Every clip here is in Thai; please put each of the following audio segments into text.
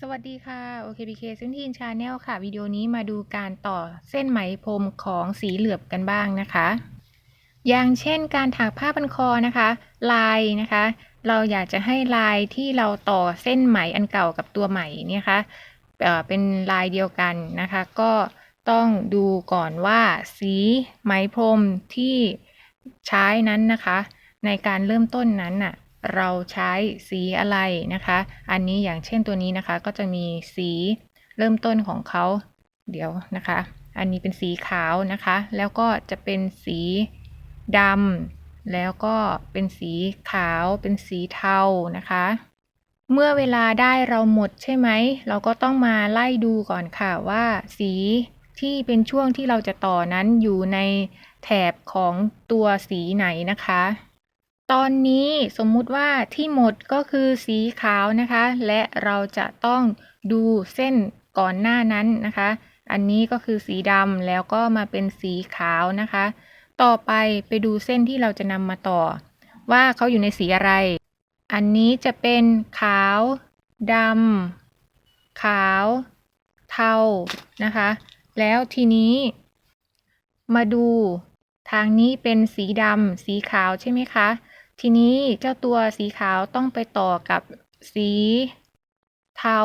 สวัสดีค่ะ OKBK ซึ่งทีนชาแนลค่ะ วิดีโอนี้มาดูการต่อเส้นไหมพรมของสีเหลือบกันบ้างนะคะ อย่างเช่นการถักผ้าพันคอนะคะ ลายนะคะ เราอยากจะให้ลายที่เราต่อเส้นไหมอันเก่ากับตัวไหมเนี่ยคะเอ่อเป็นลายเดียวกันนะคะ ก็ต้องดูก่อนว่าสีไหมพรมที่ใช้นั้นนะคะ ในการเริ่มต้นนั้นน่ะ เราใช้สีอะไรนะคะ อันนี้อย่างเช่นตัวนี้นะคะ ก็จะมีสีเริ่มต้นของเขาเดี๋ยวนะคะ อันนี้เป็นสีขาวนะคะ แล้วก็จะเป็นสีดำแล้วก็เป็นสีขาว เป็นสีเทานะคะ เมื่อเวลาได้เราหมดใช่ไหม เราก็ต้องมาไล่ดูก่อนค่ะว่าสีที่เป็นช่วงที่เราจะต่อนั้นอยู่ในแถบของตัวสีไหนนะคะ ตอนนี้สมมุติว่าที่หมดก็คือสีขาวนะคะ และเราจะต้องดูเส้นก่อนหน้านั้นนะคะ อันนี้ก็คือสีดำแล้วก็มาเป็นสีขาวนะคะ ต่อไปไปดูเส้นที่เราจะนำมาต่อ ว่าเขาอยู่ในสีอะไร อันนี้จะเป็นขาวดำขาว เทานะคะ แล้วทีนี้ มาดูทางนี้เป็นสีดำสีขาวใช่ไหมคะ ทีนี้เจ้าตัวสีขาวต้องไปต่อกับสีเทา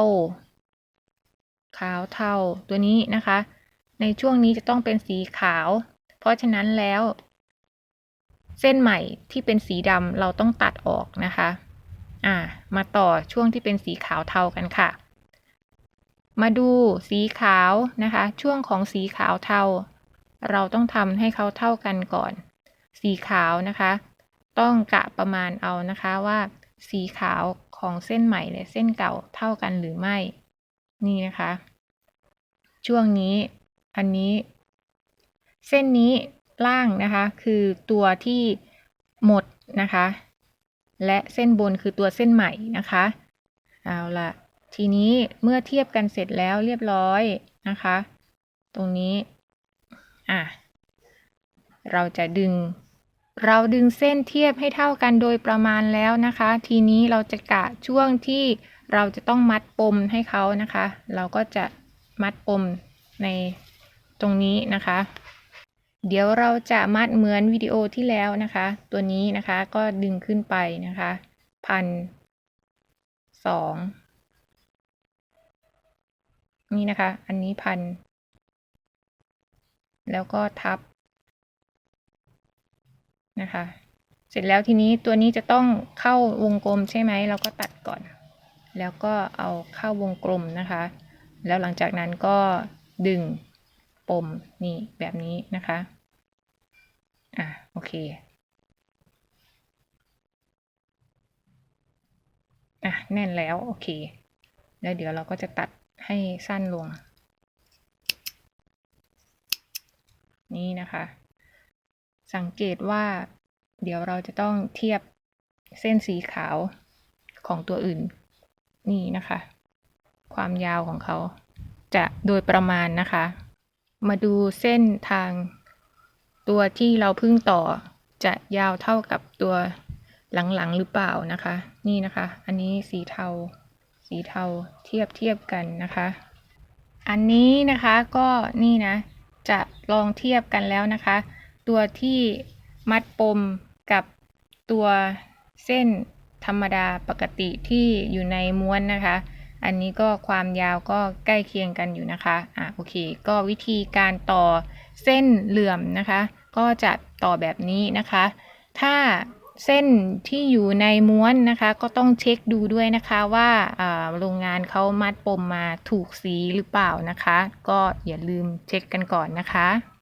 ขาวเทาตัวนี้นะคะ ในช่วงนี้จะต้องเป็นสีขาว เพราะฉะนั้นแล้ว เส้นใหม่ที่เป็นสีดำเราต้องตัดออกนะคะ อ่า มาต่อช่วงที่เป็นสีขาวเทากันค่ะ มาดูสีขาวนะคะ ช่วงของสีขาวเทา เราต้องทำให้เขาเท่ากันก่อน สีขาวนะคะ ต้องกะประมาณเอานะคะว่า สีขาวของเส้นใหม่และเส้นเก่าเท่ากันหรือไม่ นี่นะคะ ช่วงนี้อันนี้ เส้นนี้ล่างนะคะ คือตัวที่หมดนะคะ และเส้นบนคือตัวเส้นใหม่นะคะ เอาละทีนี้เมื่อเทียบกันเสร็จแล้วเรียบร้อยนะคะ ตรงนี้ อะ เราจะดึง เราดึงเส้นเทียบให้เท่ากันโดยประมาณแล้วนะคะ ทีนี้เราจะกะช่วงที่เราจะต้องมัดปมให้เขานะคะ เราก็จะมัดปมในตรงนี้นะคะ เดี๋ยวเราจะมัดเหมือนวิดีโอที่แล้วนะคะ ตัวนี้นะคะก็ดึงขึ้นไปนะคะพันสองนี่นะคะ อันนี้พัน แล้วก็ทับ นะคะ เสร็จแล้วทีนี้ตัวนี้จะต้องเข้าวงกลมใช่ไหมเราก็ตัดก่อน แล้วก็เอาเข้าวงกลมนะคะ แล้วหลังจากนั้นก็ดึงปมนี่แบบนี้นะคะอะโอเคอะแน่นแล้วโอเค แล้วเดี๋ยวเราก็จะตัดให้สั้นลง นี่นะคะ สังเกตว่า เดี๋ยวเราจะต้องเทียบเส้นสีขาวของตัวอื่น นี่นะคะ ความยาวของเขา จะโดยประมาณนะคะ มาดูเส้นทาง ตัวที่เราเพิ่งต่อจะยาวเท่ากับตัวหลังๆหรือเปล่านะคะ นี่นะคะ อันนี้สีเทา สีเทาเทียบเทียบกันนะคะ อันนี้นะคะก็นี่นะ จะลองเทียบกันแล้วนะคะ ตัวที่มัดปมกับตัวเส้นธรรมดาปกติที่อยู่ในม้วนนะคะ อันนี้ก็ความยาวก็ใกล้เคียงกันอยู่นะคะอะโอเค ก็วิธีการต่อเส้นเหลื่อมนะคะ ก็จะต่อแบบนี้นะคะ ถ้าเส้นที่อยู่ในม้วนนะคะ ก็ต้องเช็คดูด้วยนะคะว่าอ่าโรงงานเขามัดปมมาถูกสีหรือเปล่านะคะ ก็อย่าลืมเช็คกันก่อนนะคะ